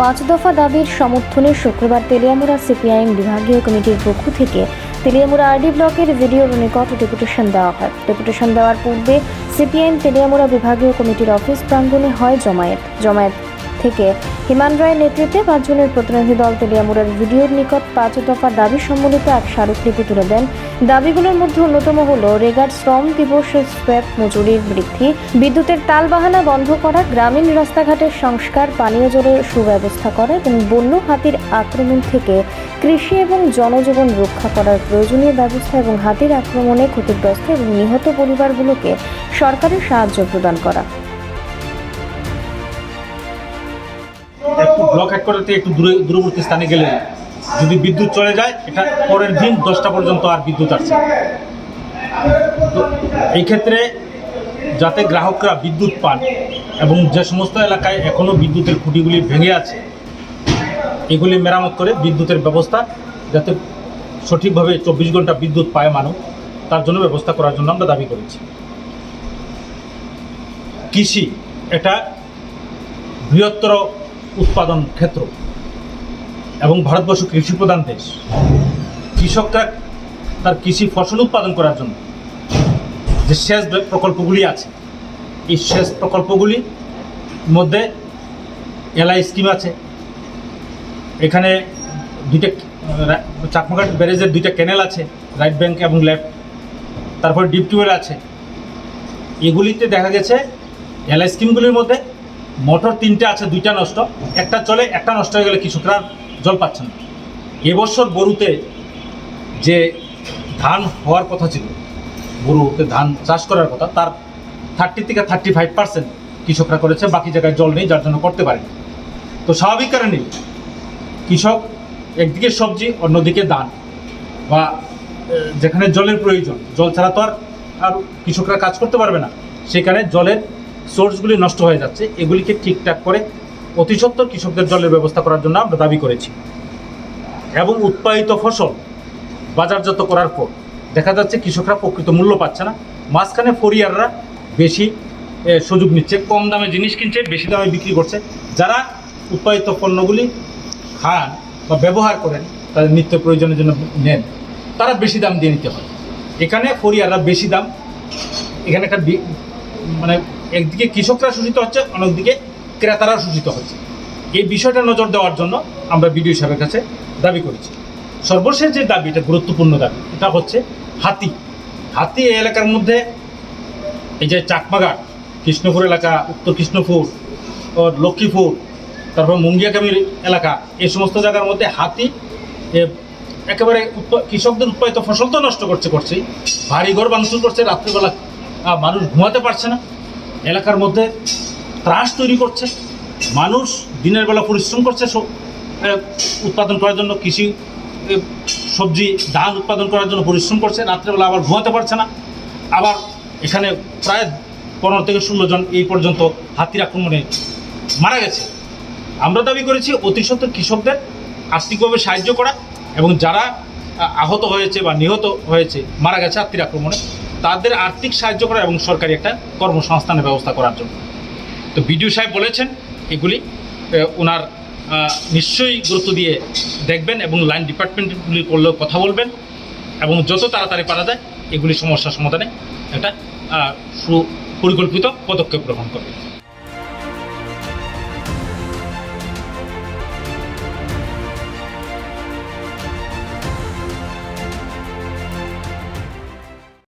পাঁচ দফা দাবির সমর্থনে শুক্রবার তেলিয়ামুড়া সিপিআইএম বিভাগীয় কমিটির পক্ষ থেকে তেলিয়ামুড়া আরডি ব্লকের ভিডিওর নিকট ডেপুটেশন দেওয়া হয়। ডেপুটেশন দেওয়ার পূর্বে সিপিআইএম তেলিয়ামুড়া বিভাগীয় কমিটির অফিস প্রাঙ্গণে হয় জমায়েত। জমায়েত থেকে হিমান রায়ের নেতৃত্বে পাঁচজনের প্রতিনিধি দল তেলিয়ামুড়ার ভিডিওর নিকট পাঁচ দফা দাবি সম্বলিত এক স্মারকলিপি তুলে দেন। দাবিগুলোর মধ্যে অন্যতম হল রেগার শ্রম দিবস স্ক্র্যাপ মজুরির বৃদ্ধি, বিদ্যুতের তালবাহানা বন্ধ করা, গ্রামীণ রাস্তাঘাটের সংস্কার, পানীয় জলের সুব্যবস্থা করা এবং বন্য হাতির আক্রমণ থেকে কৃষি এবং জনজীবন রক্ষা করার প্রয়োজনীয় ব্যবস্থা এবং হাতির আক্রমণে ক্ষতিগ্রস্ত এবং নিহত পরিবারগুলোকে সরকারের সাহায্য প্রদান করা। একটু ব্লক হেডকোয়ার্টার একটু দূরে দূরবর্তী স্থানে গেলে যদি বিদ্যুৎ চলে যায়, এটা পরের দিন দশটা পর্যন্ত আর বিদ্যুৎ আসছে। তো এই ক্ষেত্রে যাতে গ্রাহকরা বিদ্যুৎ পান এবং যে সমস্ত এলাকায় এখনও বিদ্যুতের খুঁটিগুলি ভেঙে আছে, এগুলি মেরামত করে বিদ্যুতের ব্যবস্থা যাতে সঠিকভাবে চব্বিশ ঘণ্টা বিদ্যুৎ পায় মানুষ, তার জন্য ব্যবস্থা করার জন্য আমরা দাবি করেছি। কৃষি, এটা বৃহত্তর উৎপাদন ক্ষেত্র এবং ভারতবর্ষ কৃষি প্রধান দেশ। কৃষকরা তার কৃষি ফসল উৎপাদন করার জন্য যে সেচ প্রকল্পগুলি আছে, এই সেচ প্রকল্পগুলি মধ্যে এলআই স্কিম আছে। এখানে দুইটা চাকমাঘাট ব্যারেজের দুইটা ক্যানেল আছে, রাইট ব্যাংক এবং লেফট। তারপর ডিপ টিউবওয়েল আছে। এগুলিতে দেখা গেছে এলআই স্কিমগুলির মধ্যে মোটর তিনটে আছে, দুইটা নষ্ট। একটা চলে, একটা নষ্ট হয়ে গেলে কৃষকরা জল পাচ্ছে না। এবছর বরুতে যে ধান হওয়ার কথা ছিল, বরুতে ধান চাষ করার কথা, তার থার্টি থেকে থার্টি ফাইভ পার্সেন্ট কৃষকরা করেছে, বাকি জায়গায় জল নেই, যার জন্য করতে পারেনি। তো স্বাভাবিক কারণে কৃষক একদিকে সবজি, অন্যদিকে ধান, বা যেখানে জলের প্রয়োজন, জল ছাড়া তো আর আর কৃষকরা কাজ করতে পারবে না। সেখানে জলের সোর্সগুলি নষ্ট হয়ে যাচ্ছে, এগুলিকে ঠিকঠাক করে অতি সত্বর কৃষকদের জলের ব্যবস্থা করার জন্য আমরা দাবি করেছি। এবং উৎপাদিত ফসল বাজারজাত করার পর দেখা যাচ্ছে কৃষকরা প্রকৃত মূল্য পাচ্ছে না। মাঝখানে ফরিয়াররা বেশি সুযোগ নিচ্ছে, কম দামে জিনিস কিনছে, বেশি দামে বিক্রি করছে। যারা উৎপাদিত পণ্যগুলি খান বা ব্যবহার করেন, তাদের নিত্য প্রয়োজনের জন্য নেন, তারা বেশি দাম দিয়ে নিতে হয়। এখানে ফরিয়াররা বেশি দাম, এখানে একটা মানে একদিকে কৃষকরা শোষিত হচ্ছে, অন্যদিকে ক্রেতারা শোষিত হচ্ছে। এই বিষয়টা নজর দেওয়ার জন্য আমরা বিডিও সাহেবের কাছে দাবি করেছি। সর্বশেষ যে দাবি, এটা গুরুত্বপূর্ণ দাবি, এটা হচ্ছে হাতি। হাতি এই এলাকার মধ্যে এই যে চাকমাঘাট, কৃষ্ণপুর এলাকা, উত্তর কৃষ্ণপুর লক্ষ্মীপুর, তারপর মুঙ্গিয়াকামির এলাকা, এই সমস্ত জায়গার মধ্যে হাতি একেবারে কৃষকদের উৎপাদিত ফসল তো নষ্ট করছে, করছেই। ভারী ঘর ভাঙচুর করছে, রাত্রিবেলা মানুষ ঘুমাতে পারছে না। এলাকার মধ্যে ত্রাস তৈরি করছে, মানুষ দিনের বেলা পরিশ্রম করছে উৎপাদন করার জন্য, কৃষি সবজি, ধান উৎপাদন করার জন্য পরিশ্রম করছে, রাত্রেবেলা আবার ঘুমাতে পারছে না। আবার এখানে প্রায় পনেরো থেকে ষোলো জন এই পর্যন্ত হাতির আক্রমণে মারা গেছে। আমরা দাবি করেছি অতি সত্ত্বর কৃষকদের আর্থিকভাবে সাহায্য করা এবং যারা আহত হয়েছে বা নিহত হয়েছে, মারা গেছে হাতির আক্রমণে। তাদের আর্থিক সাহায্য করা এবং সরকারি একটা কর্মসংস্থানের ব্যবস্থা করার জন্য। তো বিডিও সাহেব বলেছেন, এগুলি ওনার নিশ্চয়ই গুরুত্ব দিয়ে দেখবেন এবং লাইন ডিপার্টমেন্টগুলি করলেও কথা বলবেন এবং যত তাড়াতাড়ি পারা যায়, এগুলি সমস্যা সমাধানে একটা সুপরিকল্পিত পদক্ষেপ গ্রহণ করবে